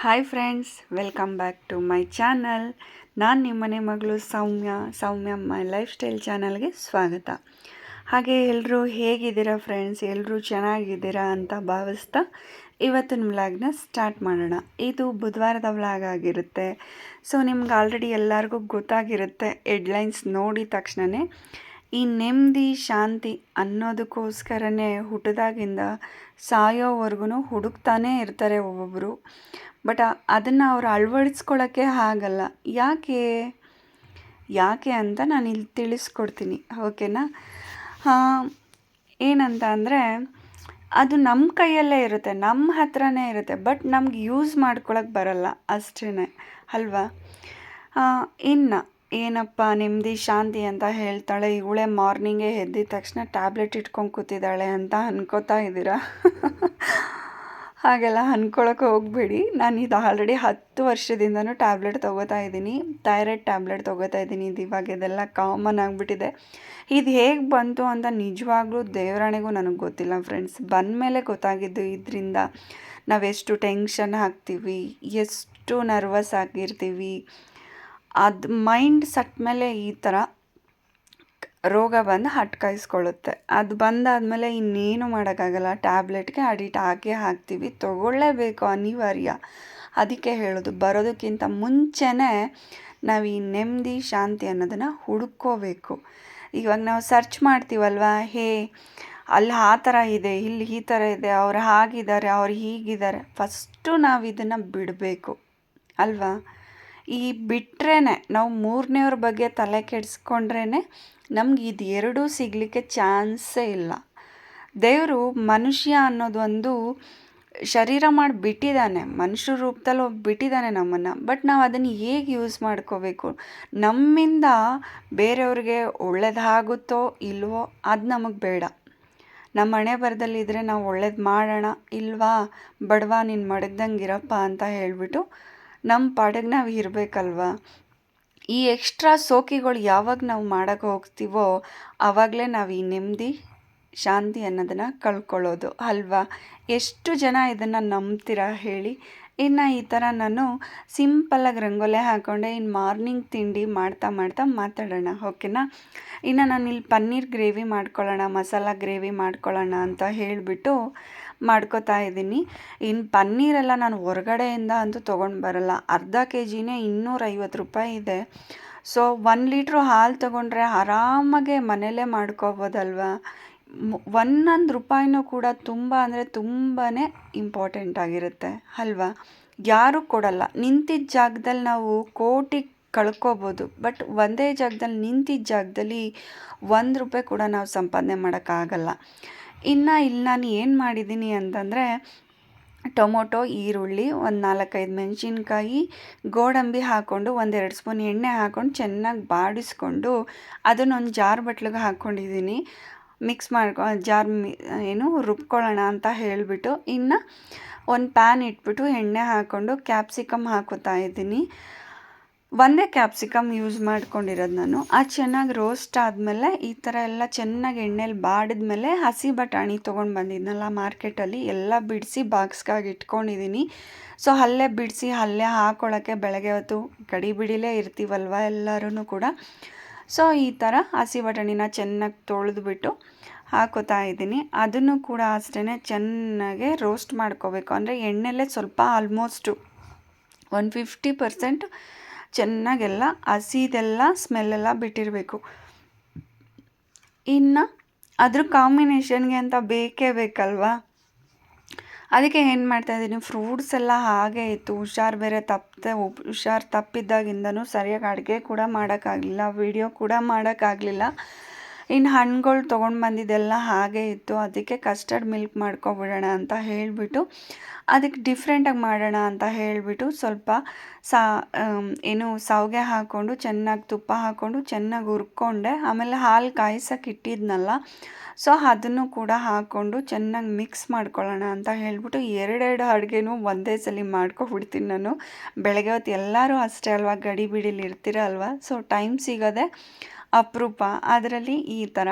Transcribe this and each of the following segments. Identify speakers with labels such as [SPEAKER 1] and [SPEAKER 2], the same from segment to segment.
[SPEAKER 1] Hi friends welcome back to my channel ನಾನು ನಿಮ್ಮನೆ ಮಗಳು ಸೌಮ್ಯ ಸೌಮ್ಯ ಮೈ ಲೈಫ್ ಸ್ಟೈಲ್ ಚಾನಲ್ಗೆ ಸ್ವಾಗತ. ಹಾಗೆ ಎಲ್ಲರೂ ಹೇಗಿದ್ದೀರಾ ಫ್ರೆಂಡ್ಸ್ ಎಲ್ಲರೂ ಚೆನ್ನಾಗಿದ್ದೀರಾ ಅಂತ ಭಾವಿಸ್ತಾ ಇವತ್ತಿನ ವ್ಲಾಗ್ನ ಸ್ಟಾರ್ಟ್ ಮಾಡೋಣ. ಇದು ಬುಧವಾರದ ವ್ಲಾಗ್ ಆಗಿರುತ್ತೆ. ಸೊ ನಿಮ್ಗೆ ಆಲ್ರೆಡಿ ಎಲ್ಲರಿಗೂ ಗೊತ್ತಾಗಿರುತ್ತೆ ಹೆಡ್ಲೈನ್ಸ್ ನೋಡಿದ ತಕ್ಷಣವೇ ಈ ನೆಮ್ಮದಿ, ಶಾಂತಿ ಅನ್ನೋದಕ್ಕೋಸ್ಕರನೇ ಹುಟ್ಟಿದಾಗಿಂದ ಸಾಯೋವರೆಗೂ ಹುಡುಕ್ತಾನೇ ಇರ್ತಾರೆ ಒಬ್ಬೊಬ್ಬರು ಬಟ್ ಅದನ್ನು ಅವ್ರು ಅಳವಡಿಸ್ಕೊಳ್ಳೋಕ್ಕೆ ಆಗಲ್ಲ ಯಾಕೆ? ಯಾಕೆ ಅಂತ ನಾನು ಇಲ್ಲಿ ತಿಳಿಸ್ಕೊಡ್ತೀನಿ. ಓಕೆನಾ? ಏನಂತ ಅಂದರೆ, ಅದು ನಮ್ಮ ಕೈಯಲ್ಲೇ ಇರುತ್ತೆ. ನಮ್ಮ ಹತ್ರನೇ ಇರುತ್ತೆ. ಬಟ್ ನಮ್ಗೆ ಯೂಸ್ ಮಾಡ್ಕೊಳಕ್ಕೆ ಬರಲ್ಲ. ಅಷ್ಟೇ ಅಲ್ವಾ? ಇನ್ನು ಏನಪ್ಪ, ನೆಮ್ಮದಿ, ಶಾಂತಿ ಅಂತ ಹೇಳ್ತಾಳೆ. ಇವಳೆ ಮಾರ್ನಿಂಗೇ ಎದ್ದಿದ ತಕ್ಷಣ ಟ್ಯಾಬ್ಲೆಟ್ ಇಟ್ಕೊಂಡು ಕೂತಿದ್ದಾಳೆ ಅಂತ ಅನ್ಕೋತಾ ಇದ್ದೀರಾ? ಹಾಗೆಲ್ಲ ಅಂದ್ಕೊಳಕ್ಕೆ ಹೋಗಬೇಡಿ. ನಾನು ಇದು ಆಲ್ರೆಡಿ ಹತ್ತು ವರ್ಷದಿಂದನೂ ಟ್ಯಾಬ್ಲೆಟ್ ತೊಗೋತಾ ಇದ್ದೀನಿ. ಥೈರಾಯ್ಡ್ ಟ್ಯಾಬ್ಲೆಟ್ ತೊಗೋತಾ ಇದ್ದೀನಿ. ಇದು ಇವಾಗ ಇದೆಲ್ಲ ಕಾಮನ್ ಆಗಿಬಿಟ್ಟಿದೆ. ಇದು ಹೇಗೆ ಬಂತು ಅಂತ ನಿಜವಾಗ್ಲೂ ದೇವರಾಣೆಗೂ ನನಗೆ ಗೊತ್ತಿಲ್ಲ ಫ್ರೆಂಡ್ಸ್. ಬಂದಮೇಲೆ ಗೊತ್ತಾಗಿದ್ದು ಇದರಿಂದ ನಾವೆಷ್ಟು ಟೆನ್ಷನ್ ಹಾಕ್ತೀವಿ, ಎಷ್ಟು ನರ್ವಸ್ ಆಗಿರ್ತೀವಿ ಅದು ಮೈಂಡ್ ಸಟ್ ಮೇಲೆ ಈ ಥರ ರೋಗ ಬಂದು ಹಟ್ಕಾಯಿಸ್ಕೊಳ್ಳುತ್ತೆ ಅದು ಬಂದಾದಮೇಲೆ ಇನ್ನೇನು ಮಾಡೋಕ್ಕಾಗಲ್ಲ. ಟ್ಯಾಬ್ಲೆಟ್ಗೆ ಅಡಿಟ್ ಹಾಕಿ ಹಾಕ್ತೀವಿ ತೊಗೊಳ್ಳೇಬೇಕು ಅನಿವಾರ್ಯ. ಅದಕ್ಕೆ ಹೇಳೋದು, ಬರೋದಕ್ಕಿಂತ ಮುಂಚೆನೇ ನಾವು ಈ ನೆಮ್ಮದಿ, ಶಾಂತಿ ಅನ್ನೋದನ್ನು ಹುಡುಕೋಬೇಕು. ಇವಾಗ ನಾವು ಸರ್ಚ್ ಮಾಡ್ತೀವಲ್ವ? ಹೇ, ಅಲ್ಲಿ ಆ ಥರ ಇದೆ, ಇಲ್ಲಿ ಈ ಥರ ಇದೆ, ಅವ್ರು ಹಾಗಿದ್ದಾರೆ, ಅವ್ರು ಹೀಗಿದ್ದಾರೆ. ಫಸ್ಟು ನಾವು ಇದನ್ನು ಬಿಡಬೇಕು. ಅಲ್ವಾ? ಈ ಬಿಟ್ರೇ ನಾವು ಮೂರನೇವ್ರ ಬಗ್ಗೆ ತಲೆ ಕೆಡಿಸ್ಕೊಂಡ್ರೇ ನಮ್ಗೆ ಇದು ಎರಡೂ ಸಿಗಲಿಕ್ಕೆ ಚಾನ್ಸೇ ಇಲ್ಲ. ದೇವರು ಮನುಷ್ಯ ಅನ್ನೋದೊಂದು ಶರೀರ ಮಾಡಿ ಬಿಟ್ಟಿದ್ದಾನೆ. ಮನುಷ್ಯ ರೂಪದಲ್ಲಿ ಹೋಗಿ ಬಿಟ್ಟಿದ್ದಾನೆ ನಮ್ಮನ್ನು. ಬಟ್ ನಾವು ಅದನ್ನು ಹೇಗೆ ಯೂಸ್ ಮಾಡ್ಕೋಬೇಕು? ನಮ್ಮಿಂದ ಬೇರೆಯವ್ರಿಗೆ ಒಳ್ಳೇದಾಗುತ್ತೋ ಇಲ್ವೋ ಅದು ನಮಗೆ ಬೇಡ. ನಮ್ಮ ಹಣೆ ಬರದಲ್ಲಿದ್ದರೆ ನಾವು ಒಳ್ಳೇದು ಮಾಡೋಣ ಇಲ್ವಾ? ಬಡವ ನೀನು ಮಡಗ್ದಂಗೆ ಇರಪ್ಪ ಅಂತ ಹೇಳಿಬಿಟ್ಟು ನಮ್ಮ ಪಾಡಿಗೆ ನಾವು ಇರಬೇಕಲ್ವ? ಈ ಎಕ್ಸ್ಟ್ರಾ ಸೋಕಿಗಳು ಯಾವಾಗ ನಾವು ಮಾಡೋಕ್ಕೆ ಹೋಗ್ತೀವೋ ಆವಾಗಲೇ ನಾವು ಈ ನೆಮ್ಮದಿ ಶಾಂತಿ ಅನ್ನೋದನ್ನು ಕಳ್ಕೊಳ್ಳೋದು, ಅಲ್ವಾ? ಎಷ್ಟು ಜನ ಇದನ್ನು ನಂಬ್ತೀರಾ ಹೇಳಿ? ಇನ್ನು ಈ ಥರ ನಾನು ಸಿಂಪಲ್ಲಾಗಿ ರಂಗೋಲೆ ಹಾಕ್ಕೊಂಡೆ ಇನ್ನು ಮಾರ್ನಿಂಗ್ ತಿಂಡಿ ಮಾಡ್ತಾ ಮಾಡ್ತಾ ಮಾತಾಡೋಣ, ಓಕೆನಾ? ಇನ್ನು ನಾನು ಇಲ್ಲಿ ಪನ್ನೀರ್ ಗ್ರೇವಿ ಮಾಡ್ಕೊಳ್ಳೋಣ, ಮಸಾಲ ಗ್ರೇವಿ ಮಾಡ್ಕೊಳ್ಳೋಣ ಅಂತ ಹೇಳಿಬಿಟ್ಟು ಮಾಡ್ಕೋತಾ ಇದ್ದೀನಿ. ಇನ್ನು ಪನ್ನೀರೆಲ್ಲ ನಾನು ಹೊರಗಡೆಯಿಂದ ಅಂತೂ ತೊಗೊಂಡು ಬರಲ್ಲ. ಅರ್ಧ ಕೆ ಜಿನೇ ಇನ್ನೂರೈವತ್ತು ರೂಪಾಯಿ ಇದೆ. ಸೊ ಒನ್ ಲೀಟ್ರು ಹಾಲು ತೊಗೊಂಡ್ರೆ ಆರಾಮಾಗೆ ಮನೆಯಲ್ಲೇ ಮಾಡ್ಕೋಬೋದಲ್ವಾ? ಒಂದೊಂದು ರೂಪಾಯಿನೂ ಕೂಡ ತುಂಬ ಅಂದರೆ ತುಂಬಾ ಇಂಪಾರ್ಟೆಂಟ್ ಆಗಿರುತ್ತೆ. ಅಲ್ವಾ? ಯಾರೂ ಕೊಡಲ್ಲ. ನಿಂತಿದ್ದ ಜಾಗದಲ್ಲಿ ನಾವು ಕೋಟಿ ಕಳ್ಕೊಬೋದು. ಬಟ್ ಒಂದೇ ಜಾಗದಲ್ಲಿ ನಿಂತಿದ್ದ ಜಾಗದಲ್ಲಿ ಒಂದು ರೂಪಾಯಿ ಕೂಡ ನಾವು ಸಂಪಾದನೆ ಮಾಡೋಕ್ಕಾಗಲ್ಲ. ಇನ್ನು ಇಲ್ಲಿ ನಾನು ಏನು ಮಾಡಿದ್ದೀನಿ ಅಂತಂದರೆ ಟೊಮೊಟೊ, ಈರುಳ್ಳಿ, ಒಂದು ನಾಲ್ಕೈದು ಮೆಣಸಿನ್ಕಾಯಿ, ಗೋಡಂಬಿ ಹಾಕ್ಕೊಂಡು ಒಂದೆರಡು ಸ್ಪೂನ್ ಎಣ್ಣೆ ಹಾಕ್ಕೊಂಡು ಚೆನ್ನಾಗಿ ಬಾಡಿಸ್ಕೊಂಡು ಅದನ್ನೊಂದು ಜಾರ್ ಬಟ್ಲಿಗೆ ಹಾಕ್ಕೊಂಡಿದ್ದೀನಿ ಮಿಕ್ಸ್ ಮಾಡ್ಕೊ, ಜಾರ್ ಏನು, ರುಬ್ಕೊಳ್ಳೋಣ ಅಂತ ಹೇಳಿಬಿಟ್ಟು ಇನ್ನು ಒಂದು ಪ್ಯಾನ್ ಇಟ್ಬಿಟ್ಟು ಎಣ್ಣೆ ಹಾಕ್ಕೊಂಡು ಕ್ಯಾಪ್ಸಿಕಮ್ ಹಾಕೋತಾ ಇದ್ದೀನಿ. ಒಂದೇ ಕ್ಯಾಪ್ಸಿಕಮ್ ಯೂಸ್ ಮಾಡ್ಕೊಂಡಿರೋದು ನಾನು. ಅದು ಚೆನ್ನಾಗಿ ರೋಸ್ಟ್ ಆದಮೇಲೆ ಈ ಥರ ಎಲ್ಲ ಚೆನ್ನಾಗಿ ಎಣ್ಣೆಲಿ ಬಾಡಿದ್ಮೇಲೆ ಹಸಿ ಬಟಾಣಿ ತೊಗೊಂಡು ಬಂದಿದ್ನಲ್ಲ ಮಾರ್ಕೆಟಲ್ಲಿ, ಎಲ್ಲ ಬಿಡಿಸಿ ಬಾಕ್ಸ್ಗಾಗಿ ಇಟ್ಕೊಂಡಿದ್ದೀನಿ ಸೊ ಅಲ್ಲೇ ಬಿಡಿಸಿ, ಅಲ್ಲೇ ಹಾಕೊಳ್ಳೋಕ್ಕೆ ಬೆಳಗ್ಗೆ ಹೊತ್ತು ಗಡಿ ಬಿಡಿಲೇ ಇರ್ತೀವಲ್ವ ಎಲ್ಲರೂ ಕೂಡ. ಸೊ ಈ ಥರ ಹಸಿ ಬಟಾಣಿನ ಚೆನ್ನಾಗಿ ತೊಳೆದ್ಬಿಟ್ಟು ಹಾಕೋತಾ ಇದ್ದೀನಿ. ಅದನ್ನು ಕೂಡ ಅಷ್ಟೇ ಚೆನ್ನಾಗೆ ರೋಸ್ಟ್ ಮಾಡ್ಕೋಬೇಕು. ಅಂದರೆ ಎಣ್ಣೆಲೇ ಸ್ವಲ್ಪ ಆಲ್ಮೋಸ್ಟು ಒನ್ ಫಿಫ್ಟಿ ಪರ್ಸೆಂಟ್ ಚೆನ್ನಾಗೆಲ್ಲ, ಹಸಿದೆಲ್ಲ, ಸ್ಮೆಲ್ಲೆಲ್ಲ ಬಿಟ್ಟಿರಬೇಕು. ಇನ್ನು ಅದ್ರ ಕಾಂಬಿನೇಷನ್ಗೆ ಅಂತ ಬೇಕೇ ಬೇಕಲ್ವಾ? ಅದಕ್ಕೆ ಏನು ಮಾಡ್ತಾಯಿದ್ದೀನಿ ಫ್ರೂಟ್ಸ್ ಎಲ್ಲ ಹಾಗೆ ಇತ್ತು. ಹುಷಾರು ಬೇರೆ ತಪ್ಪದೆ, ಹುಷಾರು ತಪ್ಪಿದ್ದಾಗಿಂದನೂ ಸರಿಯಾಗಿ ಅಡುಗೆ ಕೂಡ ಮಾಡೋಕ್ಕಾಗಲಿಲ್ಲ, ವೀಡಿಯೋ ಕೂಡ ಮಾಡೋಕ್ಕಾಗಲಿಲ್ಲ. ಇನ್ನು ಹಣ್ಣುಗಳು ತೊಗೊಂಡು ಬಂದಿದ್ದೆಲ್ಲ ಹಾಗೆ ಇತ್ತು. ಅದಕ್ಕೆ ಕಸ್ಟರ್ಡ್ ಮಿಲ್ಕ್ ಮಾಡ್ಕೊಬಿಡೋಣ ಅಂತ ಹೇಳಿಬಿಟ್ಟು, ಅದಕ್ಕೆ ಡಿಫ್ರೆಂಟಾಗಿ ಮಾಡೋಣ ಅಂತ ಹೇಳಿಬಿಟ್ಟು ಸ್ವಲ್ಪ ಸಾ ಏನು ಸಾವಿಗೆ ಹಾಕ್ಕೊಂಡು, ಚೆನ್ನಾಗಿ ತುಪ್ಪ ಹಾಕ್ಕೊಂಡು, ಚೆನ್ನಾಗಿ ಹುರ್ಕೊಂಡೆ. ಆಮೇಲೆ ಹಾಲು ಕಾಯಿಸೋಕೆ ಇಟ್ಟಿದ್ನಲ್ಲ, ಸೊ ಅದನ್ನು ಕೂಡ ಹಾಕ್ಕೊಂಡು ಚೆನ್ನಾಗಿ ಮಿಕ್ಸ್ ಮಾಡ್ಕೊಳ್ಳೋಣ ಅಂತ ಹೇಳಿಬಿಟ್ಟು ಎರಡೆರಡು ಅಡುಗೆನೂ ಒಂದೇ ಸಲ ಮಾಡ್ಕೊಬಿಡ್ತೀನಿ ನಾನು. ಬೆಳಗ್ಗೆ ಹೊತ್ತು ಎಲ್ಲರೂ ಅಷ್ಟೇ ಅಲ್ವಾ ಗಡಿ ಬಿಡಿಲಿ ಇರ್ತೀರ ಅಲ್ವಾ? ಸೊ ಟೈಮ್ ಸಿಗೋದೆ ಅಪರೂಪ. ಅದರಲ್ಲಿ ಈ ಥರ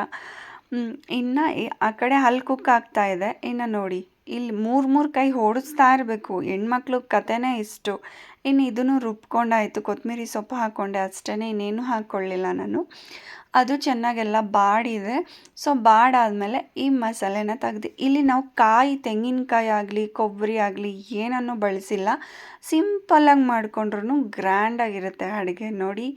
[SPEAKER 1] ಇನ್ನು ಆ ಕಡೆ ಹಲ್ ಕುಕ್ ಆಗ್ತಾ ಇದೆ. ಇನ್ನು ನೋಡಿ, ಇಲ್ಲಿ ಮೂರು ಮೂರು ಕೈ ಓಡಿಸ್ತಾ ಇರಬೇಕು. ಹೆಣ್ಮಕ್ಳು ಕಥೆನೇ ಇಷ್ಟು. ಇನ್ನು ಇದನ್ನು ರುಬ್ಕೊಂಡಾಯಿತು. ಕೊತ್ತಂಬರಿ ಸೊಪ್ಪು ಹಾಕ್ಕೊಂಡೆ ಅಷ್ಟೇ ಇನ್ನೇನು ಹಾಕ್ಕೊಳ್ಳಿಲ್ಲ ನಾನು. ಅದು ಚೆನ್ನಾಗೆಲ್ಲ ಬಾಡಿದೆ. ಸೊ ಬಾಡಾದಮೇಲೆ ಈ ಮಸಾಲೆನ ತೆಗ್ದು, ಇಲ್ಲಿ ನಾವು ಕಾಯಿ, ತೆಂಗಿನಕಾಯಿ ಆಗಲಿ, ಕೊಬ್ಬರಿ ಆಗಲಿ ಏನನ್ನು ಬಳಸಿಲ್ಲ. ಸಿಂಪಲ್ಲಾಗಿ ಮಾಡಿಕೊಂಡ್ರೂ ಗ್ರ್ಯಾಂಡಾಗಿರುತ್ತೆ ಅಡುಗೆ. ನೋಡಿ,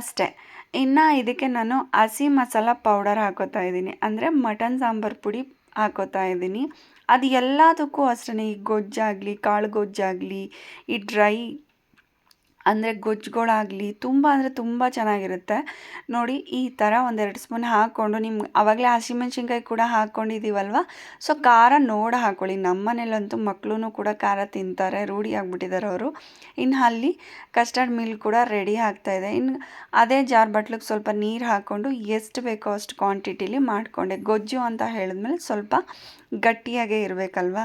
[SPEAKER 1] ಅಷ್ಟೇ. ಇನ್ನು ಇದಕ್ಕೆ ನಾನು ಹಸಿ ಮಸಾಲ ಪೌಡರ್ ಹಾಕೋತಾ ಇದ್ದೀನಿ. ಅಂದರೆ ಮಟನ್ ಸಾಂಬಾರು ಪುಡಿ ಹಾಕೋತಾ ಇದ್ದೀನಿ. ಅದು ಎಲ್ಲದಕ್ಕೂ ಅಷ್ಟೇ ಈ ಗೊಜ್ಜಾಗಲಿ, ಕಾಳು ಗೊಜ್ಜಾಗಲಿ, ಈ ಡ್ರೈ ಅಂದರೆ ಗೊಜ್ಜುಗಳಾಗಲಿ ತುಂಬ ಅಂದರೆ ತುಂಬ ಚೆನ್ನಾಗಿರುತ್ತೆ. ನೋಡಿ ಈ ಥರ ಒಂದೆರಡು ಸ್ಪೂನ್ ಹಾಕ್ಕೊಂಡು ನಿಮ್ಗೆ ಆವಾಗಲೇ ಹಸಿಮೆಣ್ಸಿನ್ಕಾಯಿ ಕೂಡ ಹಾಕ್ಕೊಂಡಿದ್ದೀವಲ್ವ ಸೊ ಖಾರ ನೋಡಿ ಹಾಕ್ಕೊಳ್ಳಿ ನಮ್ಮ ಮನೇಲಂತೂ ಮಕ್ಕಳು ಕೂಡ ಖಾರ ತಿಂತಾರೆ, ರೂಢಿ ಆಗಿಬಿಟ್ಟಿದ್ದಾರೆ ಅವರು. ಇನ್ನು ಅಲ್ಲಿ ಕಸ್ಟರ್ಡ್ ಮಿಲ್ಕ್ ಕೂಡ ರೆಡಿ ಆಗ್ತಾಯಿದೆ ಇನ್ನು ಅದೇ ಜಾರ್ ಬಟ್ಲಿಗೆ ಸ್ವಲ್ಪ ನೀರು ಹಾಕ್ಕೊಂಡು ಎಷ್ಟು ಬೇಕೋ ಅಷ್ಟು ಕ್ವಾಂಟಿಟಿಲಿ ಮಾಡಿಕೊಂಡೆ. ಗೊಜ್ಜು ಅಂತ ಹೇಳಿದ್ಮೇಲೆ ಸ್ವಲ್ಪ ಗಟ್ಟಿಯಾಗೇ ಇರಬೇಕಲ್ವ?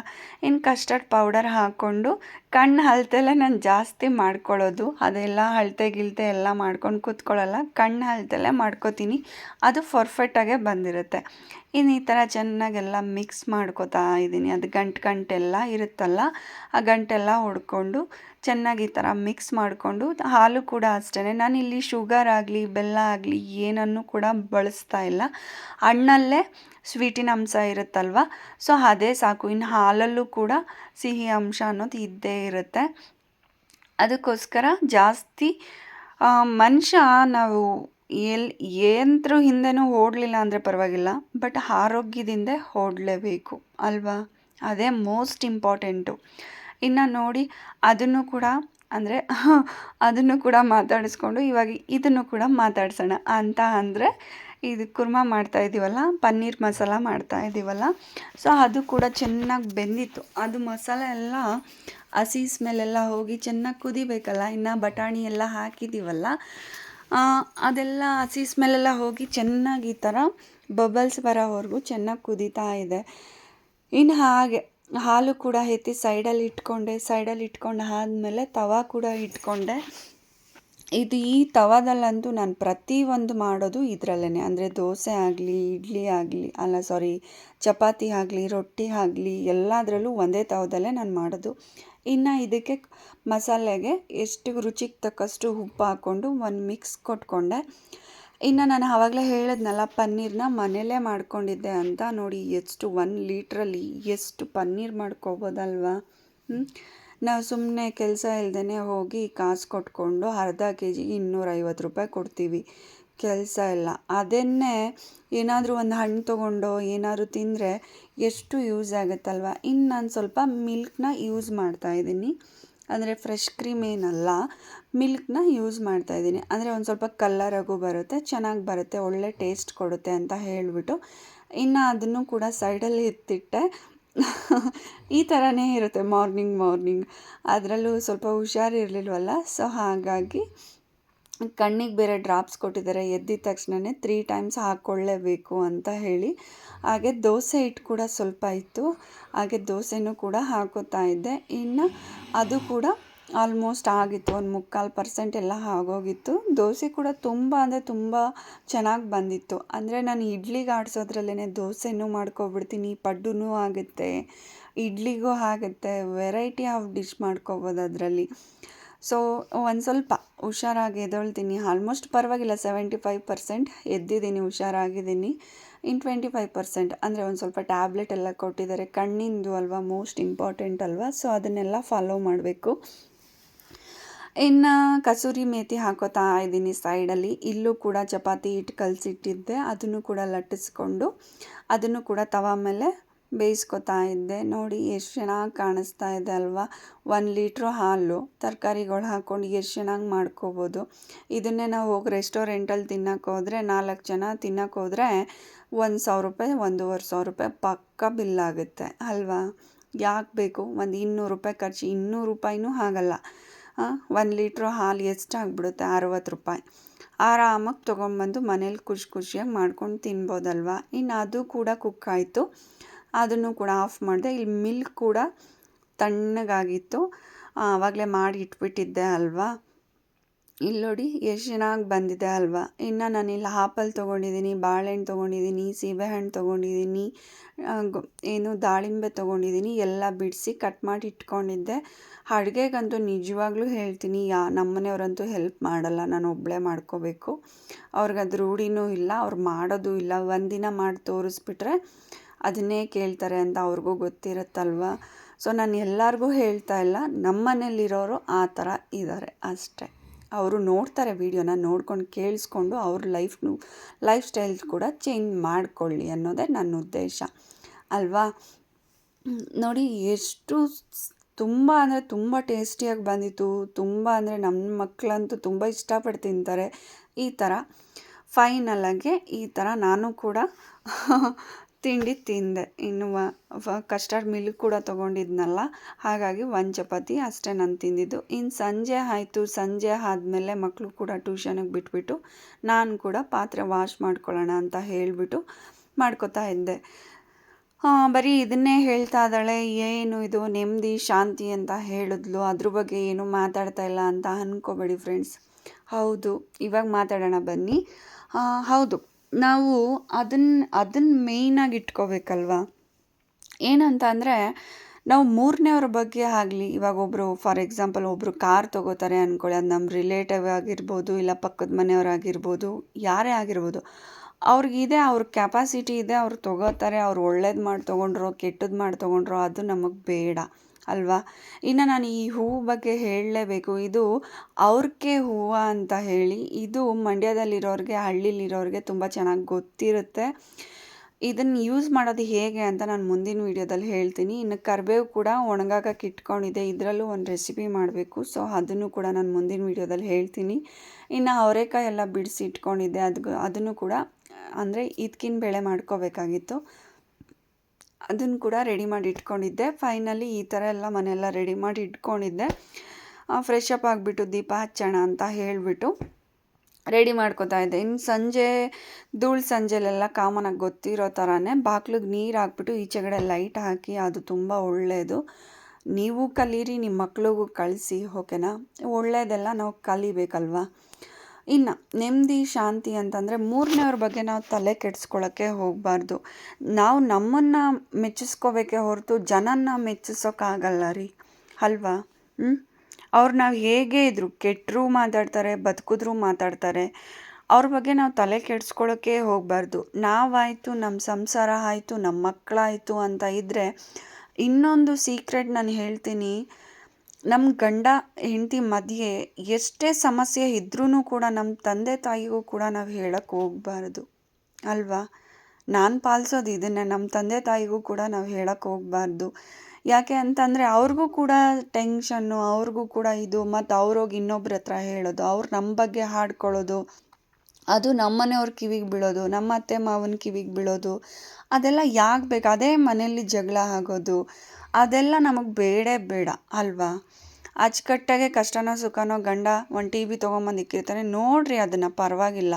[SPEAKER 1] ಇನ್ನು ಕಸ್ಟರ್ಡ್ ಪೌಡರ್ ಹಾಕ್ಕೊಂಡು ಕಣ್ಣು ಅಳತೆಲ್ಲ ನಾನು ಜಾಸ್ತಿ ಮಾಡ್ಕೊಳ್ಳೋದು ಅದೆಲ್ಲ ಅಳತೆ ಗಿಳತೆ ಎಲ್ಲ ಮಾಡ್ಕೊಂಡು ಕೂತ್ಕೊಳ್ಳಲ್ಲ ಕಣ್ಣು ಅಳತೆಲ್ಲೇ ಮಾಡ್ಕೋತೀನಿ. ಅದು ಪರ್ಫೆಕ್ಟಾಗೇ ಬಂದಿರುತ್ತೆ. ಇನ್ನು ಈ ಥರ ಚೆನ್ನಾಗೆಲ್ಲ ಮಿಕ್ಸ್ ಮಾಡ್ಕೋತಾ ಇದ್ದೀನಿ. ಅದು ಗಂಟು ಗಂಟೆಲ್ಲ ಇರುತ್ತಲ್ಲ, ಆ ಗಂಟೆಲ್ಲ ಹೊಡ್ಕೊಂಡು ಚೆನ್ನಾಗಿ ಈ ಥರ ಮಿಕ್ಸ್ ಮಾಡಿಕೊಂಡು ಹಾಲು ಕೂಡ ಅಷ್ಟೇ ನಾನಿಲ್ಲಿ ಶುಗರ್ ಆಗಲಿ, ಬೆಲ್ಲ ಆಗಲಿ ಏನನ್ನು ಕೂಡ ಬಳಸ್ತಾ ಇಲ್ಲ. ಹಣ್ಣಲ್ಲೇ ಸ್ವೀಟಿನ ಅಂಶ ಇರುತ್ತಲ್ವ? ಸೊ, ಅದೇ ಸಾಕು. ಇನ್ನು ಹಾಲಲ್ಲೂ ಕೂಡ ಸಿಹಿ ಅಂಶ ಅನ್ನೋದು ಇದ್ದೇ ಇರುತ್ತೆ. ಅದಕ್ಕೋಸ್ಕರ ಜಾಸ್ತಿ ಮನುಷ್ಯ ನಾವು ಎಲ್ಲಿ ಏನರ ಹಿಂದೆನೂ ಓಡಲಿಲ್ಲ ಅಂದರೆ ಪರವಾಗಿಲ್ಲ, ಬಟ್ ಆರೋಗ್ಯದಿಂದ ಓಡಲೇಬೇಕು ಅಲ್ವಾ? ಅದೇ ಮೋಸ್ಟ್ ಇಂಪಾರ್ಟೆಂಟು. ಇನ್ನು ನೋಡಿ, ಅದನ್ನು ಕೂಡ ಅಂದರೆ ಅದನ್ನು ಕೂಡ ಮಾತಾಡಿಸ್ಕೊಂಡು ಇವಾಗ ಇದನ್ನು ಕೂಡ ಮಾತಾಡ್ಸೋಣ. ಅಂತ ಅಂದರೆ ಇದು ಕುರ್ಮಾ ಮಾಡ್ತಾ ಇದ್ದೀವಲ್ಲ ಪನ್ನೀರ್ ಮಸಾಲ ಮಾಡ್ತಾ ಇದ್ದೀವಲ್ಲ ಸೊ ಅದು ಕೂಡ ಚೆನ್ನಾಗಿ ಬೆಂದಿತ್ತು. ಅದು ಮಸಾಲ ಎಲ್ಲ, ಹಸಿ ಸ್ಮೆಲ್ಲೆಲ್ಲ ಹೋಗಿ ಚೆನ್ನಾಗಿ ಕುದಿಬೇಕಲ್ಲ, ಇನ್ನು ಬಟಾಣಿ ಎಲ್ಲ ಹಾಕಿದ್ದೀವಲ್ಲ ಅದೆಲ್ಲ ಹಸಿ ಸ್ಮೆಲ್ಲೆಲ್ಲ ಹೋಗಿ ಚೆನ್ನಾಗಿ ಈ ಥರ ಬಬಲ್ಸ್ ಬರೋವರೆಗೂ ಚೆನ್ನಾಗಿ ಕುದೀತಾ ಇದೆ. ಇನ್ನು ಹಾಗೆ, ಹಾಲು ಕೂಡ ಎತ್ತಿ ಸೈಡಲ್ಲಿ ಇಟ್ಕೊಂಡೆ ಸೈಡಲ್ಲಿ ಇಟ್ಕೊಂಡು ಆದಮೇಲೆ ತವಾ ಕೂಡ ಇಟ್ಕೊಂಡೆ. ಇದು ಈ ತವಾದಲ್ಲಂತೂ ನಾನು ಪ್ರತಿಯೊಂದು ಮಾಡೋದು ಇದರಲ್ಲೇ ಅಂದರೆ ದೋಸೆ ಆಗಲಿ, ಇಡ್ಲಿ ಆಗಲಿ, ಅಲ್ಲ ಸಾರಿ ಚಪಾತಿ ಆಗಲಿ, ರೊಟ್ಟಿ ಆಗಲಿ, ಎಲ್ಲದರಲ್ಲೂ ಒಂದೇ ತವದಲ್ಲೇ ನಾನು ಮಾಡೋದು. ಇನ್ನು ಇದಕ್ಕೆ ಮಸಾಲೆಗೆ ಎಷ್ಟು ರುಚಿಗೆ ತಕ್ಕಷ್ಟು ಉಪ್ಪು ಹಾಕ್ಕೊಂಡು ಒಂದು ಮಿಕ್ಸ್ ಕೊಟ್ಕೊಂಡೆ. ಇನ್ನು ನಾನು ಆವಾಗಲೇ ಹೇಳಿದ್ನಲ್ಲ ಪನ್ನೀರನ್ನ ಮನೆಯಲ್ಲೇ ಮಾಡ್ಕೊಂಡಿದ್ದೆ ಅಂತ. ನೋಡಿ, ಎಷ್ಟು ಒನ್ ಲೀಟ್ರಲ್ಲಿ ಎಷ್ಟು ಪನ್ನೀರ್ ಮಾಡ್ಕೋಬೋದಲ್ವಾ? ನಾವು ಸುಮ್ಮನೆ ಕೆಲಸ ಇಲ್ದೇ ಹೋಗಿ ಕಾಸು ಕೊಟ್ಕೊಂಡು ಅರ್ಧ ಕೆ ಜಿಗೆ ಇನ್ನೂರೈವತ್ತು ರೂಪಾಯಿ ಕೊಡ್ತೀವಿ. ಕೆಲಸ ಇಲ್ಲ. ಅದನ್ನೇ ಏನಾದರೂ ಒಂದು ಹಣ್ಣು ತೊಗೊಂಡು, ಏನಾದರೂ ತಿಂದರೆ ಎಷ್ಟು ಯೂಸ್ ಆಗುತ್ತಲ್ವ? ಇನ್ನು ನಾನು ಸ್ವಲ್ಪ ಮಿಲ್ಕ್ನ ಯೂಸ್ ಮಾಡ್ತಾಯಿದ್ದೀನಿ ಅಂದರೆ ಫ್ರೆಶ್ ಕ್ರೀಮ್ ಏನಲ್ಲ, ಮಿಲ್ಕ್ನ ಯೂಸ್ ಮಾಡ್ತಾ ಇದ್ದೀನಿ. ಅಂದರೆ ಒಂದು ಸ್ವಲ್ಪ ಕಲ್ಲರಾಗೂ ಬರುತ್ತೆ, ಚೆನ್ನಾಗಿ ಬರುತ್ತೆ, ಒಳ್ಳೆ ಟೇಸ್ಟ್ ಕೊಡುತ್ತೆ ಅಂತ ಹೇಳಿಬಿಟ್ಟು ಇನ್ನು ಅದನ್ನು ಕೂಡ ಸೈಡಲ್ಲಿ ಎತ್ತಿಟ್ಟೆ. ಈ ಥರನೇ ಇರುತ್ತೆ ಮಾರ್ನಿಂಗ್ ಮಾರ್ನಿಂಗ್. ಅದರಲ್ಲೂ ಸ್ವಲ್ಪ ಹುಷಾರಿರಲಿಲ್ವಲ್ಲ ಸೊ ಹಾಗಾಗಿ ಕಣ್ಣಿಗೆ ಬೇರೆ ಡ್ರಾಪ್ಸ್ ಕೊಟ್ಟಿದ್ದಾರೆ. ಎದ್ದಿದ ತಕ್ಷಣವೇ ತ್ರೀ ಟೈಮ್ಸ್ ಹಾಕ್ಕೊಳ್ಳೇಬೇಕು ಅಂತ ಹೇಳಿ. ಹಾಗೆ ದೋಸೆ ಹಿಟ್ಟು ಕೂಡ ಸ್ವಲ್ಪ ಇತ್ತು. ಹಾಗೆ ದೋಸೆನೂ ಕೂಡ ಹಾಕೋತಾ ಇದ್ದೆ. ಇನ್ನು ಅದು ಕೂಡ ಆಲ್ಮೋಸ್ಟ್ ಆಗಿತ್ತು. ಒಂದು ಮುಕ್ಕಾಲು ಪರ್ಸೆಂಟ್ ಎಲ್ಲ ಆಗೋಗಿತ್ತು. ದೋಸೆ ಕೂಡ ತುಂಬ ಅಂದರೆ ತುಂಬ ಚೆನ್ನಾಗಿ ಬಂದಿತ್ತು. ಅಂದರೆ ನಾನು ಇಡ್ಲಿಗೆ ಆಡಿಸೋದ್ರಲ್ಲೇ ದೋಸೆನೂ ಮಾಡ್ಕೊಬಿಡ್ತೀನಿ ಪಡ್ಡೂ ಆಗುತ್ತೆ, ಇಡ್ಲಿಗೂ ಆಗುತ್ತೆ ವೆರೈಟಿ ಆಫ್ ಡಿಶ್ ಮಾಡ್ಕೊಬೋದು ಅದರಲ್ಲಿ. ಸೊ ಒಂದು ಸ್ವಲ್ಪ ಹುಷಾರಾಗಿ ಎದ್ದೊಳ್ತೀನಿ. ಆಲ್ಮೋಸ್ಟ್ ಪರವಾಗಿಲ್ಲ ಸೆವೆಂಟಿ ಫೈವ್ ಪರ್ಸೆಂಟ್ ಎದ್ದಿದ್ದೀನಿ, ಹುಷಾರಾಗಿದ್ದೀನಿ. ಇನ್ ಟ್ವೆಂಟಿ ಫೈವ್ ಪರ್ಸೆಂಟ್ ಅಂದರೆ ಒಂದು ಸ್ವಲ್ಪ ಟ್ಯಾಬ್ಲೆಟ್ ಎಲ್ಲ ಕೊಟ್ಟಿದ್ದಾರೆ. ಕಣ್ಣಿಂದು ಅಲ್ವಾ ಮೋಸ್ಟ್ ಇಂಪಾರ್ಟೆಂಟ್ ಅಲ್ವಾ? ಸೊ ಅದನ್ನೆಲ್ಲ ಫಾಲೋ ಮಾಡಬೇಕು. ಇನ್ನು ಕಸೂರಿ ಮೇತಿ ಹಾಕೋತಾ ಇದ್ದೀನಿ ಸೈಡಲ್ಲಿ ಇಲ್ಲೂ ಕೂಡ ಚಪಾತಿ ಹಿಟ್ಟು ಕಲಸಿಟ್ಟಿದ್ದೆ. ಅದನ್ನು ಕೂಡ ಲಟ್ಟಿಸ್ಕೊಂಡು, ಅದನ್ನು ಕೂಡ ತವ ಮೇಲೆ ಬೇಯಿಸ್ಕೊತಾ ಇದ್ದೆ. ನೋಡಿ, ಎಷ್ಟು ಚೆನ್ನಾಗಿ ಕಾಣಿಸ್ತಾ ಇದೆ ಅಲ್ವಾ? ಒಂದು ಲೀಟ್ರು ಹಾಲು, ತರಕಾರಿಗಳು ಹಾಕ್ಕೊಂಡು ಎಷ್ಟು ಚೆನ್ನಾಗಿ ಮಾಡ್ಕೋಬೋದು. ಇದನ್ನೇ ನಾವು ಹೋಗಿ ರೆಸ್ಟೋರೆಂಟಲ್ಲಿ ತಿನ್ನೋಕೆ ಹೋದರೆ, ನಾಲ್ಕು ಜನ ತಿನ್ನೋಕೆ ಹೋದರೆ ಒಂದು ಸಾವಿರ ರೂಪಾಯಿ, ಒಂದೂವರೆ ಸಾವಿರ ರೂಪಾಯಿ ಪಕ್ಕ ಬಿಲ್ಲಾಗುತ್ತೆ ಅಲ್ವಾ? ಯಾಕೆ ಬೇಕು? ಒಂದು ಇನ್ನೂರು ರೂಪಾಯಿ ಖರ್ಚು, ಇನ್ನೂರು ರೂಪಾಯಿನೂ ಆಗಲ್ಲ. ಒಂದು ಲೀಟ್ರು ಹಾಲು ಎಷ್ಟಾಗ್ಬಿಡುತ್ತೆ? ಅರವತ್ತು ರೂಪಾಯಿ. ಆರಾಮಾಗಿ ತೊಗೊಂಬಂದು ಮನೇಲಿ ಖುಷಿ ಖುಷಿಯಾಗಿ ಮಾಡ್ಕೊಂಡು ತಿನ್ಬೋದಲ್ವ? ಇನ್ನು ಅದು ಕೂಡ ಕುಕ್ ಆಯಿತು. ಅದನ್ನು ಕೂಡ ಆಫ್ ಮಾಡಿದೆ. ಇಲ್ಲಿ ಮಿಲ್ಕ್ ಕೂಡ ತಣ್ಣಗಾಗಿತ್ತು. ಆವಾಗಲೇ ಮಾಡಿ ಇಟ್ಬಿಟ್ಟಿದ್ದೆ ಅಲ್ವಾ? ಇಲ್ಲಿ ನೋಡಿ, ಎಷ್ಟು ಚೆನ್ನಾಗಿ ಬಂದಿದೆ ಅಲ್ವಾ? ಇನ್ನು ನಾನು ಇಲ್ಲಿ ಆಪಲ್ ತೊಗೊಂಡಿದ್ದೀನಿ, ಬಾಳೆಹಣ್ಣು ತೊಗೊಂಡಿದ್ದೀನಿ, ಸೀಬೆಹಣ್ಣು ತೊಗೊಂಡಿದ್ದೀನಿ ಏನು ದಾಳಿಂಬೆ ತೊಗೊಂಡಿದ್ದೀನಿ, ಎಲ್ಲ ಬಿಡಿಸಿ ಕಟ್ ಮಾಡಿ ಇಟ್ಕೊಂಡಿದ್ದೆ. ಅಡುಗೆಗಂತೂ ನಿಜವಾಗ್ಲೂ ಹೇಳ್ತೀನಿ, ಯಾ, ನಮ್ಮನೆಯವರಂತೂ ಹೆಲ್ಪ್ ಮಾಡಲ್ಲ, ನಾನು ಒಬ್ಬಳೇ ಮಾಡ್ಕೋಬೇಕು. ಅವ್ರಿಗೆ ಅದು ರೂಢಿನೂ ಇಲ್ಲ, ಅವ್ರು ಮಾಡೋದು ಇಲ್ಲ. ಒಂದಿನ ಮಾಡಿ ತೋರಿಸ್ಬಿಟ್ರೆ ಅದನ್ನೇ ಕೇಳ್ತಾರೆ ಅಂತ ಅವ್ರಿಗೂ ಗೊತ್ತಿರುತ್ತಲ್ವ? ಸೊ ನಾನು ಎಲ್ಲರಿಗೂ ಹೇಳ್ತಾ ಇಲ್ಲ ನಮ್ಮ ಮನೇಲಿರೋರು ಆ ಥರ ಇದ್ದಾರೆ ಅಷ್ಟೇ. ಅವರು ನೋಡ್ತಾರೆ ವೀಡಿಯೋನ ನೋಡ್ಕೊಂಡು ಕೇಳಿಸ್ಕೊಂಡು ಅವ್ರ ಲೈಫ್ನು ಲೈಫ್ ಸ್ಟೈಲ್ ಕೂಡ ಚೇಂಜ್ ಮಾಡಿಕೊಳ್ಳಿ ಅನ್ನೋದೇ ನನ್ನ ಉದ್ದೇಶ. ಅಲ್ವಾ? ನೋಡಿ, ಎಷ್ಟು ತುಂಬ ಅಂದರೆ ತುಂಬ ಟೇಸ್ಟಿಯಾಗಿ ಬಂದಿತ್ತು, ತುಂಬ ಅಂದರೆ ನಮ್ಮ ಮಕ್ಕಳಂತೂ ತುಂಬ ಇಷ್ಟಪಟ್ಟು ತಿಂತಾರೆ ಈ ಥರ. ಫೈನಲಾಗೆ ಈ ಥರ ನಾನು ಕೂಡ ತಿಂಡಿ ತಿಂದೆ. ಇನ್ನು ಕಸ್ಟರ್ಡ್ ಮಿಲ್ಕ್ ಕೂಡ ತೊಗೊಂಡಿದ್ನಲ್ಲ. ಹಾಗಾಗಿ ಒಂದು ಚಪಾತಿ ಅಷ್ಟೇ ನಾನು ತಿಂದಿದ್ದು. ಇನ್ನು ಸಂಜೆ ಆಯಿತು. ಸಂಜೆ ಆದಮೇಲೆ ಮಕ್ಕಳು ಕೂಡ ಟ್ಯೂಷನಿಗೆ ಬಿಟ್ಬಿಟ್ಟು ನಾನು ಕೂಡ ಪಾತ್ರೆ ವಾಶ್ ಮಾಡ್ಕೊಳ್ಳೋಣ ಅಂತ ಹೇಳಿಬಿಟ್ಟು ಮಾಡ್ಕೋತಾ ಇದ್ದೆ. ಬರೀ ಇದನ್ನೇ ಹೇಳ್ತಾ ಇದ್ದಾಳೆ. ಏನು ಇದು ನೆಮ್ಮದಿ, ಶಾಂತಿ ಅಂತ ಹೇಳಿದ್ಲು. ಅದ್ರ ಬಗ್ಗೆ ಏನು ಮಾತಾಡ್ತಾ ಇಲ್ಲ ಅಂತ ಅನ್ಕೋಬೇಡಿ ಫ್ರೆಂಡ್ಸ್ ಹೌದು, ಇವಾಗ ಮಾತಾಡೋಣ ಬನ್ನಿ. ಹೌದು. ನಾವು ಅದನ್ನು ಅದನ್ನು ಮೇಯ್ನಾಗಿ ಇಟ್ಕೋಬೇಕಲ್ವಾ? ಏನಂತ ಅಂದರೆ, ನಾವು ಮೂರನೇವ್ರ ಬಗ್ಗೆ ಆಗಲಿ, ಇವಾಗ ಒಬ್ಬರು ಫಾರ್ ಎಕ್ಸಾಂಪಲ್ ಒಬ್ಬರು ಕಾರ್ ತೊಗೋತಾರೆ ಅಂದ್ಕೊಳ್ಳಿ ಅದು ನಮ್ಮ ರಿಲೇಟಿವ್ ಆಗಿರ್ಬೋದು, ಇಲ್ಲ ಪಕ್ಕದ ಮನೆಯವರಾಗಿರ್ಬೋದು ಯಾರೇ ಆಗಿರ್ಬೋದು ಅವ್ರಿಗಿದೆ ಅವ್ರ ಕೆಪಾಸಿಟಿ ಇದೆ, ಅವ್ರು ತೊಗೋತಾರೆ, ಅವ್ರು ಒಳ್ಳೇದು ಮಾಡಿ ತೊಗೊಂಡ್ರೋ ಕೆಟ್ಟದ್ದು ಮಾಡಿ ತೊಗೊಂಡ್ರೋ, ಅದು ನಮಗೆ ಬೇಡ. ಅಲ್ವಾ? ಇನ್ನು ನಾನು ಈ ಹೂವು ಬಗ್ಗೆ ಹೇಳಲೇಬೇಕು. ಇದು ಅವ್ರಿಗೆ ಹೂವು ಅಂತ ಹೇಳಿ, ಇದು ಮಂಡ್ಯದಲ್ಲಿರೋರಿಗೆ, ಹಳ್ಳಿಲಿರೋರಿಗೆ ತುಂಬ ಚೆನ್ನಾಗಿ ಗೊತ್ತಿರುತ್ತೆ. ಇದನ್ನು ಯೂಸ್ ಮಾಡೋದು ಹೇಗೆ ಅಂತ ನಾನು ಮುಂದಿನ ವೀಡಿಯೋದಲ್ಲಿ ಹೇಳ್ತೀನಿ. ಇನ್ನು ಕರಿಬೇವು ಕೂಡ ಒಣಗಾಕಕ್ಕೆ ಇಟ್ಕೊಂಡಿದೆ ಇದರಲ್ಲೂ ಒಂದು ರೆಸಿಪಿ ಮಾಡಬೇಕು. ಸೊ ಅದನ್ನು ಕೂಡ ನಾನು ಮುಂದಿನ ವೀಡಿಯೋದಲ್ಲಿ ಹೇಳ್ತೀನಿ. ಇನ್ನು ಅವರೆಕಾಯಿ ಎಲ್ಲ ಬಿಡಿಸಿ ಇಟ್ಕೊಂಡಿದ್ದೆ. ಅದು ಅದನ್ನು ಕೂಡ, ಅಂದರೆ ಇದಕ್ಕಿನ ಬೇಳೆ ಮಾಡ್ಕೋಬೇಕಾಗಿತ್ತು. ಅದನ್ನು ಕೂಡ ರೆಡಿ ಮಾಡಿ ಇಟ್ಕೊಂಡಿದ್ದೆ. ಫೈನಲಿ ಈ ಥರ ಎಲ್ಲ ಮನೆಯೆಲ್ಲ ರೆಡಿ ಮಾಡಿ ಇಟ್ಕೊಂಡಿದ್ದೆ. ಫ್ರೆಶ್ ಅಪ್ ಆಗಿಬಿಟ್ಟು ದೀಪ ಹಚ್ಚೋಣ ಅಂತ ಹೇಳಿಬಿಟ್ಟು ರೆಡಿ ಮಾಡ್ಕೋತಾ ಇದ್ದೆ. ಇನ್ನು ಸಂಜೆ, ಧೂಳು ಸಂಜೆಲೆಲ್ಲ ಕಾಮನಾಗಿ ಗೊತ್ತಿರೋ ಥರನೇ ಬಾಗ್ಲಿಗೆ ನೀರು ಹಾಕ್ಬಿಟ್ಟು ಈಚೆಗಡೆ ಲೈಟ್ ಹಾಕಿ, ಅದು ತುಂಬ ಒಳ್ಳೆಯದು ನೀವು ಕಲೀರಿ ನಿಮ್ಮ ಮಕ್ಳಿಗೂ ಕಳಿಸಿ ಓಕೆನಾ ಒಳ್ಳೆಯದೆಲ್ಲ ನಾವು ಕಲಿಬೇಕಲ್ವ? ಇನ್ನು ನೆಮ್ಮದಿ ಶಾಂತಿ ಅಂತಂದರೆ ಮೂರನೇವ್ರ ಬಗ್ಗೆ ನಾವು ತಲೆ ಕೆಡಿಸ್ಕೊಳ್ಳೋಕ್ಕೆ ಹೋಗಬಾರ್ದು. ನಾವು ನಮ್ಮನ್ನು ಮೆಚ್ಚಿಸ್ಕೋಬೇಕೇ ಹೊರತು ಜನನ್ನ ಮೆಚ್ಚಿಸೋಕ್ಕಾಗಲ್ಲ ರೀ. ಅಲ್ವಾ? ಅವ್ರು ನಾವು ಹೇಗೆ ಇದ್ರು ಕೆಟ್ಟರೂ ಮಾತಾಡ್ತಾರೆ, ಬದುಕಿದ್ರೂ ಮಾತಾಡ್ತಾರೆ, ಅವ್ರ ಬಗ್ಗೆ ನಾವು ತಲೆ ಕೆಡಿಸ್ಕೊಳ್ಳೋಕ್ಕೆ ಹೋಗಬಾರ್ದು. ನಾವಾಯಿತು ನಮ್ಮ ಸಂಸಾರ ಆಯಿತು ನಮ್ಮ ಮಕ್ಕಳಾಯಿತು ಅಂತ ಇದ್ದರೆ ಇನ್ನೊಂದು ಸೀಕ್ರೆಟ್ ನಾನು ಹೇಳ್ತೀನಿ. ನಮ್ಮ ಗಂಡ ಹೆಂಡತಿ ಮಧ್ಯೆ ಎಷ್ಟೇ ಸಮಸ್ಯೆ ಇದ್ರೂ ಕೂಡ ನಮ್ಮ ತಂದೆ ತಾಯಿಗೂ ಕೂಡ ನಾವು ಹೇಳಕ್ಕೆ ಹೋಗಬಾರ್ದು. ಅಲ್ವಾ? ನಾನು ಪಾಲಿಸೋದು ಇದನ್ನೇ ನಮ್ಮ ತಂದೆ ತಾಯಿಗೂ ಕೂಡ ನಾವು ಹೇಳಕ್ಕೆ ಹೋಗಬಾರ್ದು. ಯಾಕೆ ಅಂತಂದರೆ ಅವ್ರಿಗೂ ಕೂಡ ಟೆನ್ಷನ್ನು, ಅವ್ರಿಗೂ ಕೂಡ ಇದು ಮತ್ತು ಅವ್ರೋಗಿ ಇನ್ನೊಬ್ರ ಹತ್ರ ಹೇಳೋದು, ಅವ್ರು ನಮ್ಮ ಬಗ್ಗೆ ಹಾಡ್ಕೊಳ್ಳೋದು, ಅದು ನಮ್ಮನೆಯವ್ರ ಕಿವಿಗೆ ಬೀಳೋದು ನಮ್ಮ ಅತ್ತೆ ಮಾವನ ಕಿವಿಗೆ ಬೀಳೋದು, ಅದೆಲ್ಲ ಯಾಕೆ ಬೇಕು? ಅದೇ ಮನೆಯಲ್ಲಿ ಜಗಳ ಆಗೋದು ಅದೆಲ್ಲ ನಮಗೆ ಬೇಡೇ ಬೇಡ ಅಲ್ವಾ? ಅಚ್ಚುಕಟ್ಟಾಗೆ ಕಷ್ಟನೋ ಸುಖನೋ ಗಂಡ ಒಂದು ಟಿ ವಿ ತೊಗೊಂಬಂದು ಇಕ್ಕಿರ್ತಾನೆ ನೋಡಿರಿ ಅದನ್ನು, ಪರವಾಗಿಲ್ಲ.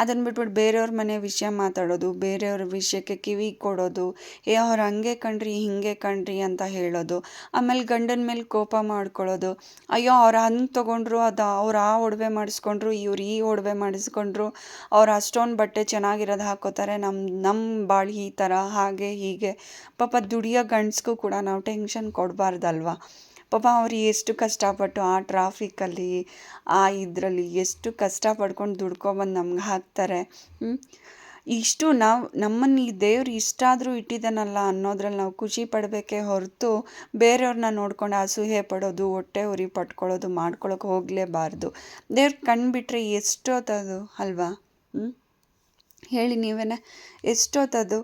[SPEAKER 1] ಅದನ್ನು ಬಿಟ್ಬಿಟ್ಟು ಬೇರೆಯವ್ರ ಮನೆ ವಿಷಯ ಮಾತಾಡೋದು, ಬೇರೆಯವ್ರ ವಿಷಯಕ್ಕೆ ಕಿವಿ ಕೊಡೋದು, ಏ ಅವ್ರು ಹಂಗೆ ಕಣ್ರಿ ಹಿಂಗೆ ಕಣ್ರಿ ಅಂತ ಹೇಳೋದು, ಆಮೇಲೆ ಗಂಡನ ಮೇಲೆ ಕೋಪ ಮಾಡ್ಕೊಳ್ಳೋದು ಅಯ್ಯೋ ಅವ್ರು ಹಂಗೆ ತೊಗೊಂಡ್ರು, ಅದು ಅವ್ರು ಆ ಒಡವೆ ಮಾಡಿಸ್ಕೊಂಡ್ರು, ಇವ್ರು ಈ ಒಡವೆ ಮಾಡಿಸ್ಕೊಂಡ್ರು, ಅವ್ರು ಅಷ್ಟೊಂದು ಬಟ್ಟೆ ಚೆನ್ನಾಗಿರೋದು ಹಾಕೋತಾರೆ ನಮ್ಮ ನಮ್ಮ ಬಾಳಿ ಈ ಥರ ಹಾಗೆ ಹೀಗೆ. ಪಾಪ ದುಡಿಯೋ ಗಂಡ್ಸ್ಗೂ ಕೂಡ ನಾವು ಟೆನ್ಷನ್ ಕೊಡಬಾರ್ದಲ್ವ? ಪಾಪ ಅವ್ರು ಎಷ್ಟು ಕಷ್ಟಪಟ್ಟು ಆ ಟ್ರಾಫಿಕ್ಕಲ್ಲಿ ಆ ಇದರಲ್ಲಿ ಎಷ್ಟು ಕಷ್ಟ ಪಡ್ಕೊಂಡು ದುಡ್ಕೊಬಂದು ನಮ್ಗೆ ಹಾಕ್ತಾರೆ. ಇಷ್ಟು ನಾವು, ನಮ್ಮನ್ನು ಈ ದೇವ್ರು ಇಷ್ಟಾದರೂ ಇಟ್ಟಿದ್ದಾನಲ್ಲ ಅನ್ನೋದ್ರಲ್ಲಿ ನಾವು ಖುಷಿ ಪಡಬೇಕೇ ಹೊರತು ಬೇರೆಯವ್ರನ್ನ ನೋಡ್ಕೊಂಡು ಅಸೂಹೆ ಪಡೋದು, ಹೊಟ್ಟೆ ಉರಿ ಪಟ್ಕೊಳ್ಳೋದು ಮಾಡ್ಕೊಳಕ್ಕೆ ಹೋಗಲೇಬಾರ್ದು. ದೇವ್ರು ಕಣ್ಬಿಟ್ರೆ ಎಷ್ಟೊತ್ತದು, ಅಲ್ವಾ? ಹ್ಞೂ ಹೇಳಿ ನೀವೇ ಎಷ್ಟೊತ್ತದು?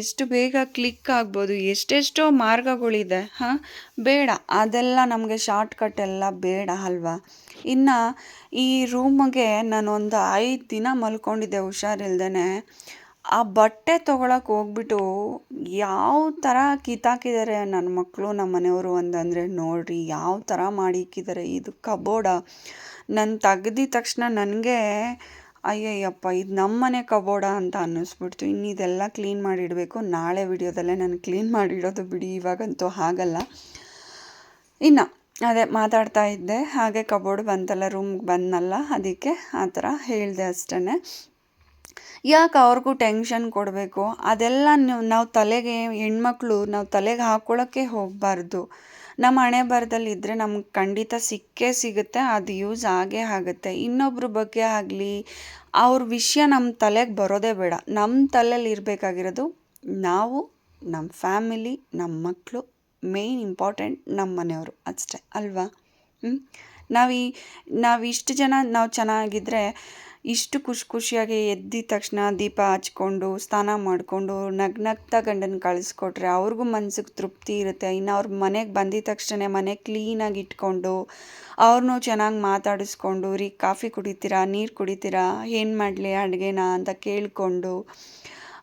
[SPEAKER 1] ಎಷ್ಟು ಬೇಗ ಕ್ಲಿಕ್ ಆಗ್ಬೋದು, ಎಷ್ಟೆಷ್ಟೋ ಮಾರ್ಗಗಳಿದೆ, ಹಾಂ? ಬೇಡ, ಅದೆಲ್ಲ ನಮಗೆ ಶಾರ್ಟ್ಕಟ್ ಎಲ್ಲ ಬೇಡ ಅಲ್ವಾ? ಇನ್ನು ಈ ರೂಮಿಗೆ ನಾನೊಂದು ಐದು ದಿನ ಮಲ್ಕೊಂಡಿದ್ದೆ ಹುಷಾರಿಲ್ದೇ ಆ ಬಟ್ಟೆ ತೊಗೊಳಕ್ಕೆ ಹೋಗ್ಬಿಟ್ಟು ಯಾವ ಥರ ಕಿತ್ತಾಕಿದ್ದಾರೆ ನನ್ನ ಮಕ್ಕಳು ನಮ್ಮ ಮನೆಯವರು ಅಂತಂದರೆ ನೋಡಿರಿ, ಯಾವ ಥರ ಮಾಡಿ ಇಕ್ಕಿದ್ದಾರೆ. ಇದು ಕಬೋರ್ಡ. ನಾನು ತೆಗ್ದಿದ ತಕ್ಷಣ ನನಗೆ ಅಯ್ಯಯ್ಯಪ್ಪ, ಇದು ನಮ್ಮನೆ ಮನೆ ಕಬೋರ್ಡ ಅಂತ ಅನ್ನಿಸ್ಬಿಡ್ತು. ಇನ್ನು ಇದೆಲ್ಲ ಕ್ಲೀನ್ ಮಾಡಿಡಬೇಕು. ನಾಳೆ ವಿಡಿಯೋದಲ್ಲೇ ನಾನು ಕ್ಲೀನ್ ಮಾಡಿಡೋದು ಬಿಡಿ, ಇವಾಗಂತೂ ಆಗಲ್ಲ ಇನ್ನು, ಅದೇ ಮಾತಾಡ್ತಾ ಇದ್ದೆ. ಹಾಗೆ ಕಬೋರ್ಡ್ ಬಂತಲ್ಲ ರೂಮ್ಗೆ ಬಂದನಲ್ಲ, ಅದಕ್ಕೆ ಆ ಥರ ಹೇಳಿದೆ ಅಷ್ಟೇ ಯಾಕೆ ಅವ್ರಿಗೂ ಟೆನ್ಷನ್ ಕೊಡಬೇಕು? ಅದೆಲ್ಲ ನೀವು, ನಾವು ತಲೆಗೆ ಹೆಣ್ಮಕ್ಳು, ನಾವು ತಲೆಗೆ ಹಾಕ್ಕೊಳ್ಳೋಕ್ಕೆ ಹೋಗಬಾರ್ದು. ನಮ್ಮ ಹಣೆ ಬರದಲ್ಲಿ ಇದ್ದರೆ ನಮ್ಗೆ ಖಂಡಿತ ಸಿಕ್ಕೇ ಸಿಗುತ್ತೆ, ಅದು ಯೂಸ್ ಆಗೇ ಆಗುತ್ತೆ. ಇನ್ನೊಬ್ರ ಬಗ್ಗೆ ಆಗಲಿ, ಅವ್ರ ವಿಷಯ ನಮ್ಮ ತಲೆಗೆ ಬರೋದೇ ಬೇಡ. ನಮ್ಮ ತಲೆಯಲ್ಲಿ ಇರಬೇಕಾಗಿರೋದು ನಾವು ನಮ್ಮ ಫ್ಯಾಮಿಲಿ ನಮ್ಮ ಮಕ್ಕಳು ಮೇಯ್ನ್ ಇಂಪಾರ್ಟೆಂಟ್ ನಮ್ಮ ಮನೆಯವರು ಅಷ್ಟೇ, ಅಲ್ವಾ? ಹ್ಞೂ ನಾವು ಈ ನಾವು ಇಷ್ಟು ಜನ ನಾವು ಚೆನ್ನಾಗಿದ್ದರೆ ಇಷ್ಟು ಖುಷಿ ಖುಷಿಯಾಗಿ ಎದ್ದಿದ ತಕ್ಷಣ ದೀಪ ಹಚ್ಕೊಂಡು, ಸ್ನಾನ ಮಾಡಿಕೊಂಡು ನಗ್ನಗ್ತ ಗಂಡನ ಕಳಿಸ್ಕೊಟ್ರೆ ಅವ್ರಿಗೂ ಮನ್ಸಿಗೆ ತೃಪ್ತಿ ಇರುತ್ತೆ. ಇನ್ನು ಅವ್ರ ಮನೆಗೆ ಬಂದಿದ ತಕ್ಷಣ ಮನೆ ಕ್ಲೀನಾಗಿ ಇಟ್ಕೊಂಡು ಅವ್ರನ್ನೂ ಚೆನ್ನಾಗಿ ಮಾತಾಡಿಸ್ಕೊಂಡು, ರೀ, ಕಾಫಿ ಕುಡಿತೀರಾ, ನೀರು ಕುಡಿತೀರಾ, ಏನು ಮಾಡಲಿ ಅಡುಗೆನ ಅಂತ ಕೇಳಿಕೊಂಡು,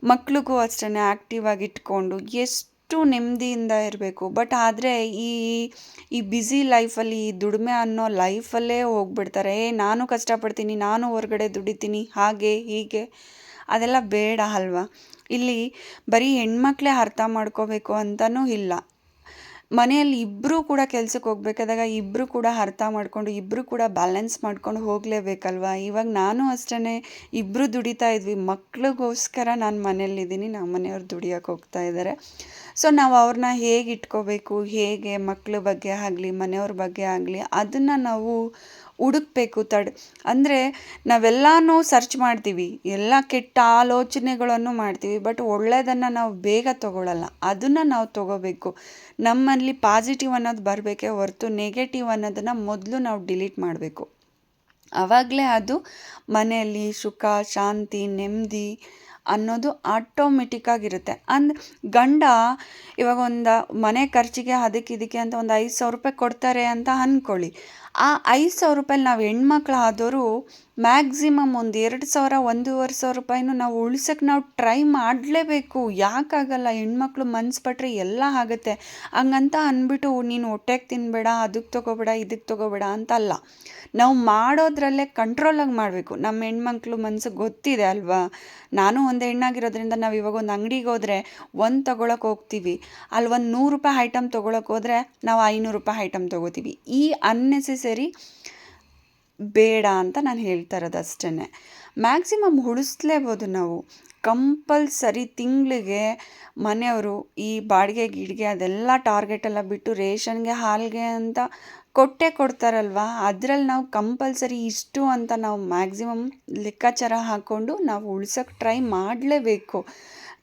[SPEAKER 1] ಮಕ್ಳಿಗೂ ಅಷ್ಟೇ ಆ್ಯಕ್ಟಿವ್ ಆಗಿ ಇಟ್ಕೊಂಡು, ಎಷ್ಟು ನೆಮ್ಮದಿಯಿಂದ ಇರಬೇಕು. ಬಟ್ ಆದರೆ ಈ ಈ ಬ್ಯುಸಿ ಲೈಫಲ್ಲಿ ಈ ದುಡಿಮೆ ಅನ್ನೋ ಲೈಫಲ್ಲೇ ಹೋಗ್ಬಿಡ್ತಾರೆ. ಏ, ನಾನು ಕಷ್ಟಪಡ್ತೀನಿ, ನಾನು ಹೊರಗಡೆ ದುಡಿತೀನಿ, ಹಾಗೆ, ಹೀಗೆ, ಅದೆಲ್ಲ ಬೇಡ ಅಲ್ವಾ? ಇಲ್ಲಿ ಬರೀ ಹೆಣ್ಮಕ್ಳೇ ಅರ್ಥ ಮಾಡ್ಕೋಬೇಕು ಅಂತಲೂ ಇಲ್ಲ. ಮನೆಯಲ್ಲಿ ಇಬ್ಬರೂ ಕೂಡ ಕೆಲ್ಸಕ್ಕೆ ಹೋಗ್ಬೇಕಾದಾಗ ಇಬ್ಬರೂ ಕೂಡ ಅರ್ಥ ಮಾಡಿಕೊಂಡು ಇಬ್ಬರೂ ಕೂಡ ಬ್ಯಾಲೆನ್ಸ್ ಮಾಡ್ಕೊಂಡು ಹೋಗಲೇಬೇಕಲ್ವಾ? ಇವಾಗ ನಾನು ಅಷ್ಟೇ ಇಬ್ಬರು ದುಡಿತಾ ಇದ್ವಿ. ಮಕ್ಳಿಗೋಸ್ಕರ ನಾನು ಮನೇಲಿದ್ದೀನಿ ನಮ್ಮ ಮನೆಯವ್ರು ದುಡಿಯೋಕೆ ಹೋಗ್ತಾ ಇದ್ದಾರೆ ಸೊ ನಾವು ಅವ್ರನ್ನ ಹೇಗೆ ಇಟ್ಕೋಬೇಕು? ಹೇಗೆ ಮಕ್ಳ ಬಗ್ಗೆ ಆಗಲಿ, ಮನೆಯವ್ರ ಬಗ್ಗೆ ಆಗಲಿ, ಅದನ್ನು ನಾವು ಹುಡುಕ್ಬೇಕು ತಡ್, ಅಂದರೆ ನಾವೆಲ್ಲನೂ ಸರ್ಚ್ ಮಾಡ್ತೀವಿ, ಎಲ್ಲ ಕೆಟ್ಟ ಆಲೋಚನೆಗಳನ್ನು ಮಾಡ್ತೀವಿ ಬಟ್ ಒಳ್ಳೆಯದನ್ನು ನಾವು ಬೇಗ ತೊಗೊಳ್ಳಲ್ಲ ಅದನ್ನು ನಾವು ತೊಗೋಬೇಕು. ನಮ್ಮಲ್ಲಿ ಪಾಸಿಟಿವ್ ಅನ್ನೋದು ಬರಬೇಕೇ ಹೊರತು ನೆಗೆಟಿವ್ ಅನ್ನೋದನ್ನು ಮೊದಲು ನಾವು ಡಿಲೀಟ್ ಮಾಡಬೇಕು. ಆವಾಗಲೇ ಅದು ಮನೆಯಲ್ಲಿ ಸುಖ, ಶಾಂತಿ, ನೆಮ್ಮದಿ ಅನ್ನೋದು ಆಟೋಮೆಟಿಕ್ಕಾಗಿರುತ್ತೆ ಅಂದ್ ಗಂಡ ಇವಾಗ ಒಂದು ಮನೆ ಖರ್ಚಿಗೆ ಅದಕ್ಕೆ ಇದಕ್ಕೆ ಅಂತ ಒಂದು ಐದು ಸಾವಿರ ರೂಪಾಯಿ ಕೊಡ್ತಾರೆ ಅಂತ ಅಂದ್ಕೊಳ್ಳಿ ಆ ಐದು ಸಾವಿರ ರೂಪಾಯಲ್ಲಿ ನಾವು ಹೆಣ್ಮಕ್ಳು ಆದವರು ಮ್ಯಾಕ್ಸಿಮಮ್ ಒಂದು ಎರಡು ಸಾವಿರ, ಒಂದೂವರೆ ಸಾವಿರ ರೂಪಾಯಿನೂ ನಾವು ಉಳ್ಸೋಕ್ಕೆ ನಾವು ಟ್ರೈ ಮಾಡಲೇಬೇಕು. ಯಾಕಾಗಲ್ಲ ಹೆಣ್ಮಕ್ಳು ಮನ್ಸು ಪಟ್ಟರೆ ಎಲ್ಲ ಆಗುತ್ತೆ. ಹಂಗಂತ ಅಂದ್ಬಿಟ್ಟು, ನೀನು ಹೊಟ್ಟೆಗೆ ತಿನ್ನಬೇಡ ಅದಕ್ಕೆ ತೊಗೋಬೇಡ ಇದಕ್ಕೆ ತೊಗೋಬೇಡ ಅಂತಲ್ಲ. ನಾವು ಮಾಡೋದ್ರಲ್ಲೇ ಕಂಟ್ರೋಲಾಗಿ ಮಾಡಬೇಕು. ನಮ್ಮ ಹೆಣ್ಮಕ್ಳು ಮನ್ಸಿಗೆ ಗೊತ್ತಿದೆ ಅಲ್ವಾ? ನಾನು ಒಂದು ಹೆಣ್ಣಾಗಿರೋದ್ರಿಂದ ನಾವು ಇವಾಗ ಒಂದು ಅಂಗಡಿಗೆ ಹೋದರೆ ಒಂದು ತೊಗೊಳಕ್ಕೆ ಹೋಗ್ತೀವಿ. ಅಲ್ಲಿ ಒಂದು ನೂರು ರೂಪಾಯಿ ಐಟಮ್ ತೊಗೊಳಕ್ಕೆ ಹೋದರೆ ನಾವು ಐನೂರು ರೂಪಾಯಿ ಐಟಮ್ ತೊಗೋತೀವಿ. ಈ ಅನ್ನೆಸೆಸರಿ ಬೇಡ ಅಂತ ನಾನು ಹೇಳ್ತಾ ಇರೋದು ಅಷ್ಟೇ ಮ್ಯಾಕ್ಸಿಮಮ್ ಉಳಿಸ್ಲೇಬೋದು ನಾವು. ಕಂಪಲ್ಸರಿ ತಿಂಗಳಿಗೆ ಮನೆಯವರು ಈ ಬಾಡಿಗೆ, ಗಿಡಿಗೆ ಅದೆಲ್ಲ ಟಾರ್ಗೆಟೆಲ್ಲ ಬಿಟ್ಟು ರೇಷನ್ಗೆ, ಹಾಲಿಗೆ ಅಂತ ಕೊಟ್ಟೆ ಕೊಡ್ತಾರಲ್ವ? ಅದರಲ್ಲಿ ನಾವು ಕಂಪಲ್ಸರಿ ಇಷ್ಟು ಅಂತ ನಾವು ಮ್ಯಾಕ್ಸಿಮಮ್ ಲೆಕ್ಕಾಚಾರ ಹಾಕ್ಕೊಂಡು ನಾವು ಉಳ್ಸೋಕ್ಕೆ ಟ್ರೈ ಮಾಡಲೇಬೇಕು.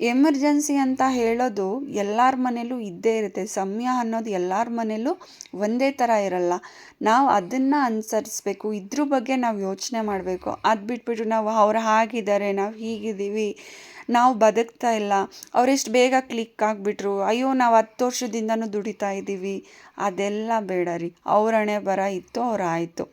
[SPEAKER 1] ಎಮರ್ಜೆನ್ಸಿ ಅಂತ ಹೇಳೋದು ಎಲ್ಲರ ಮನೇಲೂ ಇದ್ದೇ ಇರುತ್ತೆ. ಸಮಯ ಅನ್ನೋದು ಎಲ್ಲರ ಮನೇಲೂ ಒಂದೇ ಥರ ಇರಲ್ಲ. ನಾವು ಅದನ್ನು ಅನುಸರಿಸ್ಬೇಕು. ಇದ್ರ ಬಗ್ಗೆ ನಾವು ಯೋಚನೆ ಮಾಡಬೇಕು. ಅದು ಬಿಟ್ಬಿಟ್ಟು ನಾವು ಅವ್ರು ಹಾಗಿದ್ದಾರೆ ನಾವು ಹೀಗಿದ್ದೀವಿ ನಾವು ಬದುಕ್ತಾ ಇಲ್ಲ ಅವರೆಷ್ಟು ಬೇಗ ಕ್ಲಿಕ್ ಆಗಿಬಿಟ್ರು, ಅಯ್ಯೋ ನಾವು ಹತ್ತು ವರ್ಷದಿಂದನೂ ದುಡಿತಾ ಇದ್ದೀವಿ ಅದೆಲ್ಲ ಬೇಡ ರೀ. ಅವ್ರ ಹಣೆ ಬರ ಇತ್ತು, ಅವ್ರು ಆಯಿತು.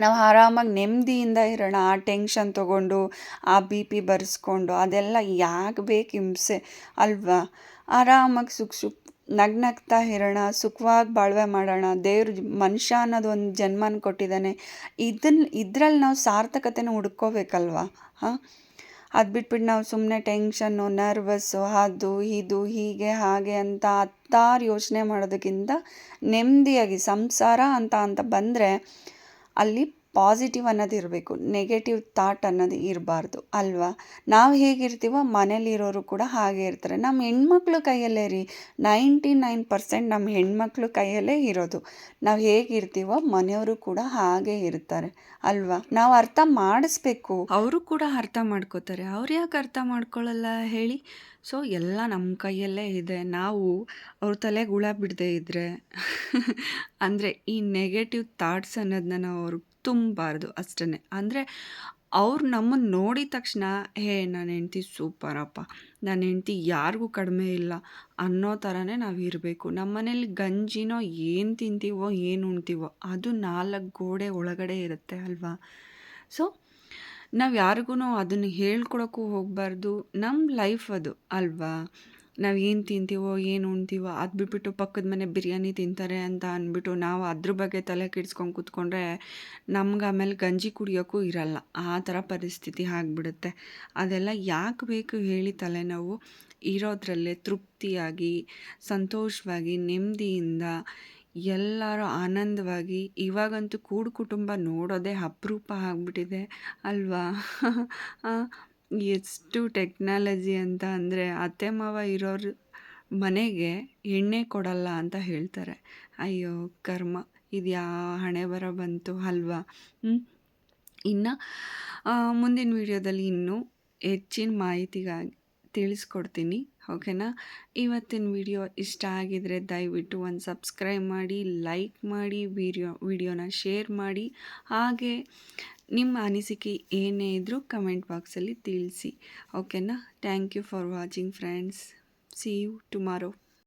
[SPEAKER 1] ನಾವು ಆರಾಮಾಗಿ ನೆಮ್ಮದಿಯಿಂದ ಇರೋಣ, ಆ ಟೆನ್ಷನ್ ತೊಗೊಂಡು, ಆ ಬಿ ಪಿ ಬರ್ಸ್ಕೊಂಡು, ಅದೆಲ್ಲ ಯಾಕೆ ಬೇಕು ಹಿಂಸೆ ಅಲ್ವಾ? ಆರಾಮಾಗಿ ಸುಖ ಸುಖ ನಗ್ನಗ್ತಾ ಇರೋಣ, ಸುಖವಾಗಿ ಬಾಳ್ವೆ ಮಾಡೋಣ. ದೇವ್ರ ಮನುಷ್ಯ ಅನ್ನೋದು ಒಂದು ಜನ್ಮನ ಕೊಟ್ಟಿದ್ದಾನೆ. ಇದನ್ನ ಇದ್ರಲ್ಲಿ ನಾವು ಸಾರ್ಥಕತೆನ ಹುಡ್ಕೋಬೇಕಲ್ವಾ? ಹಾಂ? ಅದು ಬಿಟ್ಬಿಟ್ಟು ನಾವು ಸುಮ್ಮನೆ ಟೆನ್ಷನ್ನು ನರ್ವಸ್ಸು ಅದು, ಇದು, ಹೀಗೆ, ಹಾಗೆ ಅಂತ ಹತ್ತಾರು ಯೋಚನೆ ಮಾಡೋದಕ್ಕಿಂತ ನೆಮ್ಮದಿಯಾಗಿ ಸಂಸಾರ ಅಂತ ಅಂತ ಬಂದರೆ ಅಲ್ಲಿ ಪಾಸಿಟಿವ್ ಅನ್ನೋದು ಇರಬೇಕು ನೆಗೆಟಿವ್ ಥಾಟ್ ಅನ್ನೋದು ಇರಬಾರ್ದು ಅಲ್ವಾ? ನಾವು ಹೇಗಿರ್ತೀವೋ ಮನೇಲಿರೋರು ಕೂಡ ಹಾಗೆ ಇರ್ತಾರೆ. ನಮ್ಮ ಹೆಣ್ಮಕ್ಳು ಕೈಯಲ್ಲೇ ರೀ ನೈಂಟಿ ನೈನ್ ಪರ್ಸೆಂಟ್ ನಮ್ಮ ಹೆಣ್ಮಕ್ಳು ಕೈಯಲ್ಲೇ ಇರೋದು. ನಾವು ಹೇಗಿರ್ತೀವೋ ಮನೆಯವರು ಕೂಡ ಹಾಗೆ ಇರ್ತಾರೆ ಅಲ್ವಾ? ನಾವು ಅರ್ಥ ಮಾಡಿಸ್ಬೇಕು. ಅವರು ಕೂಡ ಅರ್ಥ ಮಾಡ್ಕೋತಾರೆ. ಅವ್ರು ಯಾಕೆ ಅರ್ಥ ಮಾಡ್ಕೊಳ್ಳಲ್ಲ ಹೇಳಿ? ಸೊ ಎಲ್ಲ ನಮ್ಮ ಕೈಯಲ್ಲೇ ಇದೆ. ನಾವು ಅವ್ರ ತಲೆಗೆ ಹುಳ ಬಿಡದೆ ಇದ್ದರೆ ಅಂದರೆ ಈ ನೆಗೆಟಿವ್ ಥಾಟ್ಸ್ ಅನ್ನೋದನ್ನ ನಾವು ಅವ್ರಿಗೆ ತುಂಬಬಾರ್ದು ಅಷ್ಟೇ ಅಂದರೆ ಅವ್ರು ನಮ್ಮನ್ನು ನೋಡಿದ ತಕ್ಷಣ, ಹೇ ನನ್ನ ಹೆಂಡ್ತಿ ಸೂಪರಪ್ಪ. ನನ್ನ ಹೆಂಡ್ತಿ ಯಾರಿಗೂ ಕಡಿಮೆ ಇಲ್ಲ. ಅನ್ನೋ ಥರನೇ ನಾವು ಇರಬೇಕು. ನಮ್ಮ ಮನೇಲಿ ಗಂಜಿನೋ ಏನು ತಿಂತೀವೋ, ಏನು ಉಣ್ತೀವೋ, ಅದು ನಾಲ್ಕು ಗೋಡೆ ಒಳಗಡೆ ಇರುತ್ತೆ ಅಲ್ವಾ? ಸೊ ನಾವು ಯಾರಿಗೂ ಅದನ್ನು ಹೇಳ್ಕೊಡೋಕ್ಕೂ ಹೋಗಬಾರ್ದು. ನಮ್ಮ ಲೈಫ್ ಅದು, ಅಲ್ವಾ? ನಾವು ಏನು ತಿಂತೀವೋ, ಏನು ಉಣ್ತೀವೋ ಅದು ಬಿಟ್ಬಿಟ್ಟು ಪಕ್ಕದ ಮನೆ ಬಿರಿಯಾನಿ ತಿಂತಾರೆ ಅಂತ ಅಂದ್ಬಿಟ್ಟು ನಾವು ಅದ್ರ ಬಗ್ಗೆ ತಲೆ ಕೆಡಿಸ್ಕೊಂಡು ಕೂತ್ಕೊಂಡ್ರೆ ನಮ್ಗೆ ಆಮೇಲೆ ಗಂಜಿ ಕುಡಿಯೋಕ್ಕೂ ಇರಲ್ಲ. ಆ ಥರ ಪರಿಸ್ಥಿತಿ ಆಗಿಬಿಡುತ್ತೆ. ಅದೆಲ್ಲ ಯಾಕೆ ಬೇಕು ಹೇಳಿ ತಲೆನೋವು? ಇರೋದ್ರಲ್ಲೇ ತೃಪ್ತಿಯಾಗಿ, ಸಂತೋಷವಾಗಿ ನೆಮ್ಮದಿಯಿಂದ ಎಲ್ಲರೂ ಆನಂದವಾಗಿ ಇವಾಗಂತೂ ಕೂಡು ಕುಟುಂಬ ನೋಡೋದೇ ಅಪರೂಪ ಆಗ್ಬಿಟ್ಟಿದೆ. ಅಲ್ವಾ? ಎಷ್ಟು ಟೆಕ್ನಾಲಜಿ ಅಂತ ಅಂದರೆ ಅತ್ತೆ, ಮಾವ ಇರೋರು ಮನೆಗೆ ಎಣ್ಣೆ ಕೊಡಲ್ಲ ಅಂತ ಹೇಳ್ತಾರೆ. ಅಯ್ಯೋ ಕರ್ಮ, ಇದು ಯಾವ ಹಣೆ ಬರ ಬಂತು ಅಲ್ವಾ? ಇನ್ನು ಮುಂದಿನ ವಿಡಿಯೋದಲ್ಲಿ ಇನ್ನೂ ಹೆಚ್ಚಿನ ಮಾಹಿತಿಗಾಗಿ ತಿಳಿಸ್ಕೊಡ್ತೀನಿ, ಓಕೆನಾ? ಇವತ್ತಿನ ವಿಡಿಯೋ ಇಷ್ಟ ಆಗಿದರೆ ದಯವಿಟ್ಟು ಒಂದು ಸಬ್ಸ್ಕ್ರೈಬ್ ಮಾಡಿ ಲೈಕ್ ಮಾಡಿ, ವಿಡಿಯೋ, ವಿಡಿಯೋನ ಶೇರ್ ಮಾಡಿ, ಹಾಗೆ ನಿಮ್ಮ ಅನಿಸಿಕೆ ಏನೇ ಇದ್ದರೂ ಕಮೆಂಟ್ ಬಾಕ್ಸಲ್ಲಿ ತಿಳಿಸಿ. ಓಕೆನಾ thank you for watching friends see you tomorrow